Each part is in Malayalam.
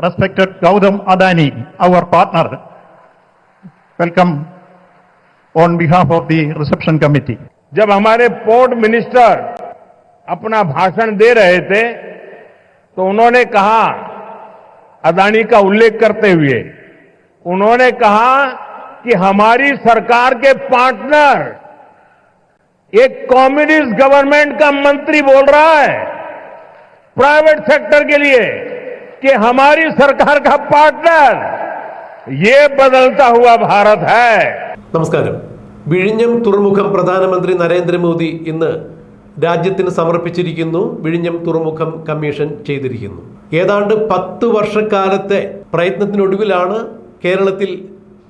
respected Gautam Adani, our partner. Welcome on behalf of the reception committee. जब हमारे पोर्ट मिनिस्टर अपना भाषण दे रहे थे तो उन्होंने कहा अदानी का उल्लेख करते हुए उन्होंने कहा कि हमारी सरकार के पार्टनर एक कम्युनिस्ट गवर्नमेंट का मंत्री बोल रहा है प्राइवेट सेक्टर के लिए कि हमारी सरकार का पार्टनर ये बदलता हुआ भारत है നമസ്കാരം വിഴിഞ്ഞം തുറമുഖം പ്രധാനമന്ത്രി നരേന്ദ്രമോദി ഇന്ന് രാജ്യത്തിന് സമർപ്പിച്ചിരിക്കുന്നു വിഴിഞ്ഞം തുറമുഖം കമ്മീഷൻ ചെയ്തിരിക്കുന്നു ഏതാണ്ട് പത്ത് വർഷക്കാലത്തെ പ്രയത്നത്തിനൊടുവിലാണ് കേരളത്തിൽ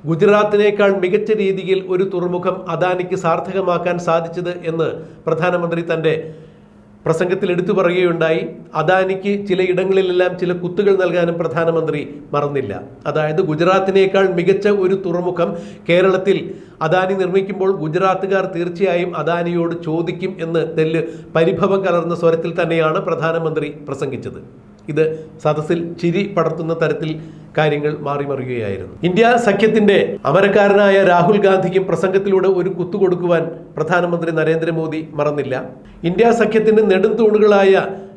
ഗുജറാത്തിനേക്കാൾ മികച്ച രീതിയിൽ ഒരു തുറമുഖം അദാനിക്ക് സാർത്ഥകമാക്കാൻ സാധിച്ചത് എന്ന് പ്രധാനമന്ത്രി തൻ്റെ പ്രസംഗത്തിൽ എടുത്തു പറയുകയുണ്ടായി അദാനിക്ക് ചിലയിടങ്ങളിലെല്ലാം ചില കുത്തുകൾ നൽകാനും പ്രധാനമന്ത്രി മറന്നില്ല. അതായത് ഗുജറാത്തിനേക്കാൾ മികച്ച ഒരു തുറമുഖം കേരളത്തിൽ അദാനി നിർമ്മിക്കുമ്പോൾ ഗുജറാത്തുകാർ തീർച്ചയായും അദാനിയോട് ചോദിക്കും എന്ന് തെല്ല് പരിഭവം കലർന്ന സ്വരത്തിൽ തന്നെയാണ് പ്രധാനമന്ത്രി പ്രസംഗിച്ചത്. ഇത് സദസ്സിൽ ചിരി പടർത്തുന്ന തരത്തിൽ കാര്യങ്ങൾ മാറിമറിയുകയായിരുന്നു ഇന്ത്യ സഖ്യത്തിന്റെ അമരക്കാരനായ രാഹുൽ ഗാന്ധിക്കും പ്രസംഗത്തിലൂടെ ഒരു കുത്തു കുത്തുകൊടുക്കുവാൻ പ്രധാനമന്ത്രി നരേന്ദ്രമോദി മറന്നില്ല. ഇന്ത്യ സഖ്യത്തിന്റെ നെടുംതൂണുകളായ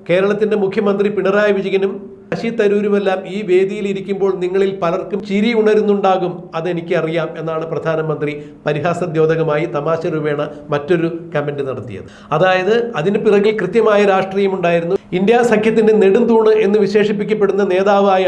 കേരളത്തിന്റെ മുഖ്യമന്ത്രി പിണറായി വിജയനും ശശി തരൂരുമെല്ലാം ഈ വേദിയിൽ ഇരിക്കുമ്പോൾ നിങ്ങളിൽ പലർക്കും ചിരി ഉണരുന്നുണ്ടാകും. അതെനിക്കറിയാം എന്നാണ് പ്രധാനമന്ത്രി പരിഹാസദ്യോതകമായി തമാശ രൂപേണ മറ്റൊരു കമന്റ് നടത്തിയത്. അതായത് അതിന് പിറകിൽ കൃത്യമായ രാഷ്ട്രീയമുണ്ടായിരുന്നു ഇന്ത്യ സഖ്യത്തിന്റെ നെടുംതൂണ് എന്ന് വിശേഷിപ്പിക്കപ്പെടുന്ന നേതാവായ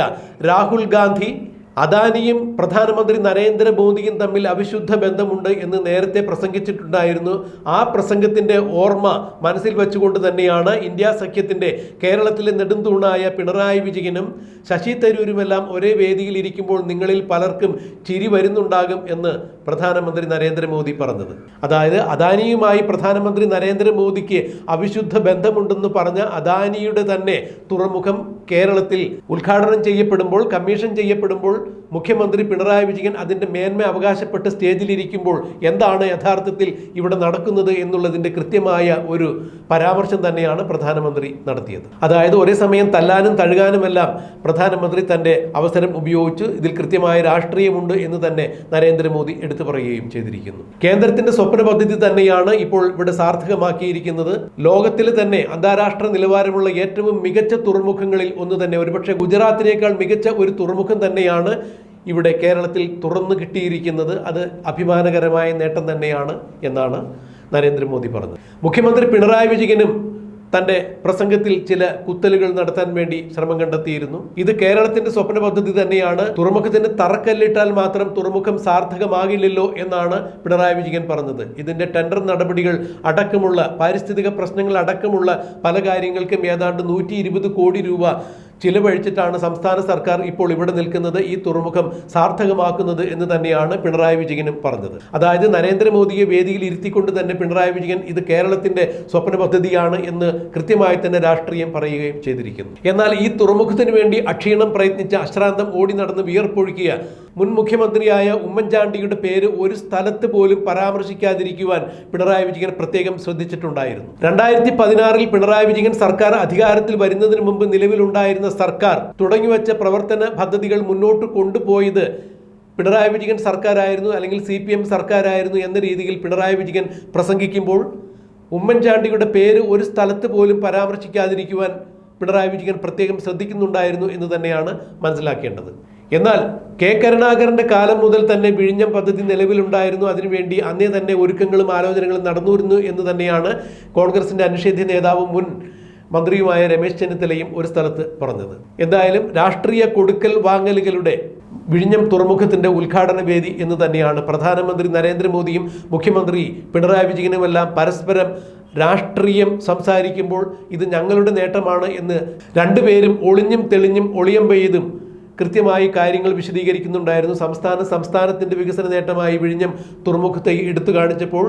രാഹുൽ ഗാന്ധി അദാനിയും പ്രധാനമന്ത്രി നരേന്ദ്രമോദിയും തമ്മിൽ അവിശുദ്ധ ബന്ധമുണ്ട് എന്ന് നേരത്തെ പ്രസംഗിച്ചിട്ടുണ്ടായിരുന്നു. ആ പ്രസംഗത്തിന്റെ ഓർമ്മ മനസ്സിൽ വെച്ചുകൊണ്ട് തന്നെയാണ് ഇന്ത്യ സഖ്യത്തിന്റെ കേരളത്തിലെ നെടുന്തൂണായ പിണറായി വിജയനും ശശി തരൂരുമെല്ലാം ഒരേ വേദിയിൽ ഇരിക്കുമ്പോൾ നിങ്ങളിൽ പലർക്കും ചിരി വരുന്നുണ്ടാകും എന്ന് പ്രധാനമന്ത്രി നരേന്ദ്രമോദി പറഞ്ഞത്. അതായത് അദാനിയുമായി പ്രധാനമന്ത്രി നരേന്ദ്രമോദിക്ക് അവിശുദ്ധ ബന്ധമുണ്ടെന്ന് പറഞ്ഞ അദാനിയുടെ തന്നെ തുറമുഖം കേരളത്തിൽ ഉദ്ഘാടനം ചെയ്യപ്പെടുമ്പോൾ കമ്മീഷൻ ചെയ്യപ്പെടുമ്പോൾ മുഖ്യമന്ത്രി പിണറായി വിജയൻ അതിന്റെ മേന്മ അവകാശപ്പെട്ട് സ്റ്റേജിലിരിക്കുമ്പോൾ എന്താണ് യഥാർത്ഥത്തിൽ ഇവിടെ നടക്കുന്നത് എന്നുള്ളതിന്റെ കൃത്യമായ ഒരു പരാമർശം തന്നെയാണ് പ്രധാനമന്ത്രി നടത്തിയത്. അതായത് ഒരേ സമയം തല്ലാനും തഴുകാനുമെല്ലാം പ്രധാനമന്ത്രി തന്റെ അവസരം ഉപയോഗിച്ച് ഇതിൽ കൃത്യമായ രാഷ്ട്രീയമുണ്ട് എന്ന് തന്നെ നരേന്ദ്രമോദി എടുത്തു പറയുകയും ചെയ്തിരിക്കുന്നു. കേന്ദ്രത്തിന്റെ സ്വപ്ന പദ്ധതി തന്നെയാണ് ഇപ്പോൾ ഇവിടെ സാർത്ഥകമാക്കിയിരിക്കുന്നത്. ലോകത്തിൽ തന്നെ അന്താരാഷ്ട്ര നിലവാരമുള്ള ഏറ്റവും മികച്ച തുറമുഖങ്ങളിൽ ഒന്ന് തന്നെ. ഒരുപക്ഷെ ഗുജറാത്തിനേക്കാൾ മികച്ച ഒരു തുറമുഖം തന്നെയാണ് ഇവിടെ കേരളത്തിൽ തുറന്നു കിട്ടിയിരിക്കുന്നത് അത് അഭിമാനകരമായ നേട്ടം തന്നെയാണ് എന്നാണ് നരേന്ദ്രമോദി പറഞ്ഞത്. മുഖ്യമന്ത്രി പിണറായി വിജയനും തന്റെ പ്രസംഗത്തിൽ ചില കുത്തലുകൾ നടത്താൻ വേണ്ടി ശ്രമം കണ്ടെത്തിയിരുന്നു. ഇത് കേരളത്തിന്റെ സ്വപ്ന പദ്ധതി തന്നെയാണ്. തുറമുഖത്തിന് തറക്കല്ലിട്ടാൽ മാത്രം തുറമുഖം സാർത്ഥകമാകില്ലല്ലോ എന്നാണ് പിണറായി വിജയൻ പറഞ്ഞത്. ഇതിന്റെ ടെൻഡർ നടപടികൾ അടക്കമുള്ള പാരിസ്ഥിതിക പ്രശ്നങ്ങൾ അടക്കമുള്ള പല കാര്യങ്ങൾക്കും ഏതാണ്ട് നൂറ്റി കോടി രൂപ ചിലവഴിച്ചിട്ടാണ് സംസ്ഥാന സർക്കാർ ഇപ്പോൾ ഇവിടെ നിൽക്കുന്നത് ഈ തുറമുഖം സാർത്ഥകമാക്കുന്നത് എന്ന് തന്നെയാണ് പിണറായി വിജയനും പറഞ്ഞത്. അതായത് നരേന്ദ്രമോദിയെ വേദിയിൽ ഇരുത്തിക്കൊണ്ട് തന്നെ പിണറായി വിജയൻ ഇത് കേരളത്തിന്റെ സ്വപ്ന പദ്ധതിയാണ് എന്ന് കൃത്യമായി തന്നെ രാഷ്ട്രീയം പറയുകയും ചെയ്തിരിക്കുന്നു. എന്നാൽ ഈ തുറമുഖത്തിന് വേണ്ടി അക്ഷീണം പ്രയത്നിച്ച അശ്രാന്തം ഓടി നടന്ന് വിയർപ്പൊഴുക്കിയ മുൻ മുഖ്യമന്ത്രിയായ ഉമ്മൻചാണ്ടിയുടെ പേര് ഒരു സ്ഥലത്ത് പോലും പരാമർശിക്കാതിരിക്കുവാൻ പിണറായി വിജയൻ പ്രത്യേകം ശ്രദ്ധിച്ചിട്ടുണ്ടായിരുന്നു. രണ്ടായിരത്തി പതിനാറിൽ പിണറായി വിജയൻ സർക്കാർ അധികാരത്തിൽ വരുന്നതിന് മുമ്പ് നിലവിലുണ്ടായിരുന്ന സർക്കാർ തുടങ്ങിവെച്ച പ്രവർത്തന പദ്ധതികൾ മുന്നോട്ട് കൊണ്ടുപോയത് പിണറായി വിജയൻ സർക്കാരായിരുന്നു അല്ലെങ്കിൽ സി പി എം സർക്കാരായിരുന്നു എന്ന രീതിയിൽ പിണറായി വിജയൻ പ്രസംഗിക്കുമ്പോൾ ഉമ്മൻചാണ്ടിയുടെ പേര് ഒരു സ്ഥലത്ത് പോലും പരാമർശിക്കാതിരിക്കുവാൻ പിണറായി വിജയൻ പ്രത്യേകം ശ്രദ്ധിക്കുന്നുണ്ടായിരുന്നു എന്ന് തന്നെയാണ് മനസ്സിലാക്കേണ്ടത്. എന്നാൽ കെ. കരുണാകരന്റെ കാലം മുതൽ തന്നെ വിഴിഞ്ഞം പദ്ധതി നിലവിലുണ്ടായിരുന്നു. അതിനുവേണ്ടി അന്നേ തന്നെ ഒരുക്കങ്ങളും ആലോചനകളും നടന്നിരുന്നു എന്ന് തന്നെയാണ് കോൺഗ്രസിന്റെ അനിഷേധ്യ നേതാവും മുൻ മന്ത്രിയുമായ രമേശ് ചെന്നിത്തലയും ഒരു സ്ഥലത്ത് പറഞ്ഞത്. എന്തായാലും രാഷ്ട്രീയ കൊടുക്കൽ വാങ്ങലുകളുടെ വിഴിഞ്ഞം തുറമുഖത്തിന്റെ ഉദ്ഘാടന വേദി എന്ന് തന്നെയാണ് പ്രധാനമന്ത്രി നരേന്ദ്രമോദിയും മുഖ്യമന്ത്രി പിണറായി വിജയനുമെല്ലാം പരസ്പരം രാഷ്ട്രീയം സംസാരിക്കുമ്പോൾ ഇത് ഞങ്ങളുടെ നേട്ടമാണ് എന്ന് രണ്ടുപേരും ഒളിഞ്ഞും തെളിഞ്ഞും ഒളിയം പെയ്തും കൃത്യമായി കാര്യങ്ങൾ വിശദീകരിക്കുന്നുണ്ടായിരുന്നു. സംസ്ഥാന സംസ്ഥാനത്തിന്റെ വികസന നേട്ടമായി വിഴിഞ്ഞം തുറമുഖത്തെ എടുത്തു കാണിച്ചപ്പോൾ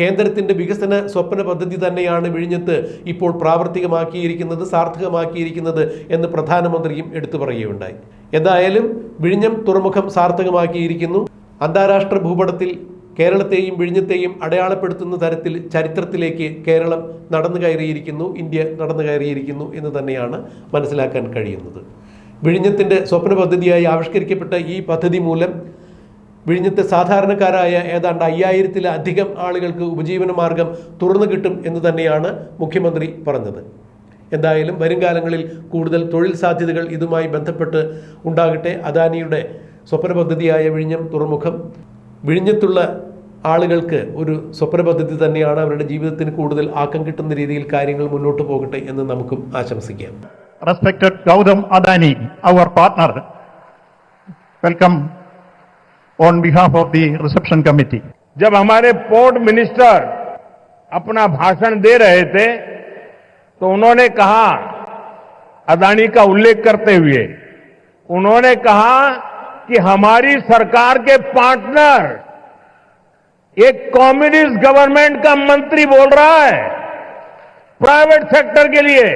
കേന്ദ്രത്തിന്റെ വികസന സ്വപ്ന പദ്ധതി തന്നെയാണ് വിഴിഞ്ഞത്ത് ഇപ്പോൾ പ്രാവർത്തികമാക്കിയിരിക്കുന്നത് സാർത്ഥകമാക്കിയിരിക്കുന്നത് എന്ന് പ്രധാനമന്ത്രിയും എടുത്തു പറയുകയുണ്ടായി. എന്തായാലും വിഴിഞ്ഞം തുറമുഖം സാർത്ഥകമാക്കിയിരിക്കുന്നു. അന്താരാഷ്ട്ര ഭൂപടത്തിൽ കേരളത്തെയും വിഴിഞ്ഞത്തെയും അടയാളപ്പെടുത്തുന്ന തരത്തിൽ ചരിത്രത്തിലേക്ക് കേരളം നടന്നു കയറിയിരിക്കുന്നു ഇന്ത്യ നടന്നു കയറിയിരിക്കുന്നു എന്ന് തന്നെയാണ് മനസ്സിലാക്കാൻ കഴിയുന്നത്. വിഴിഞ്ഞത്തിന്റെ സ്വപ്ന പദ്ധതിയായി ആവിഷ്കരിക്കപ്പെട്ട ഈ പദ്ധതി മൂലം വിഴിഞ്ഞത്തെ സാധാരണക്കാരായ ഏതാണ്ട് അയ്യായിരത്തിലധികം ആളുകൾക്ക് ഉപജീവന മാർഗം തുറന്നു കിട്ടും എന്ന് തന്നെയാണ് മുഖ്യമന്ത്രി പറഞ്ഞത്. എന്തായാലും വരും കാലങ്ങളിൽ കൂടുതൽ തൊഴിൽ സാധ്യതകൾ ഇതുമായി ബന്ധപ്പെട്ട് ഉണ്ടാകട്ടെ. അദാനിയുടെ സ്വപ്ന പദ്ധതിയായ വിഴിഞ്ഞം തുറമുഖം വിഴിഞ്ഞത്തുള്ള ആളുകൾക്ക് ഒരു സ്വപ്ന പദ്ധതി തന്നെയാണ് അവരുടെ ജീവിതത്തിന് കൂടുതൽ ആക്കം കിട്ടുന്ന രീതിയിൽ കാര്യങ്ങൾ മുന്നോട്ട് പോകട്ടെ എന്ന് നമുക്കും ആശംസിക്കാം. Respected Gautam Adani, our partner, welcome on behalf of the reception committee. जब हमारे पोर्ट मिनिस्टर अपना भाषण दे रहे थे तो उन्होंने कहा अदानी का उल्लेख करते हुए उन्होंने कहा कि हमारी सरकार के पार्टनर एक कम्युनिस्ट गवर्नमेंट का मंत्री बोल रहा है प्राइवेट सेक्टर के लिए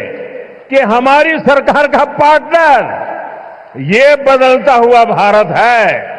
कि हमारी सरकार का पार्टनर ये बदलता हुआ भारत है।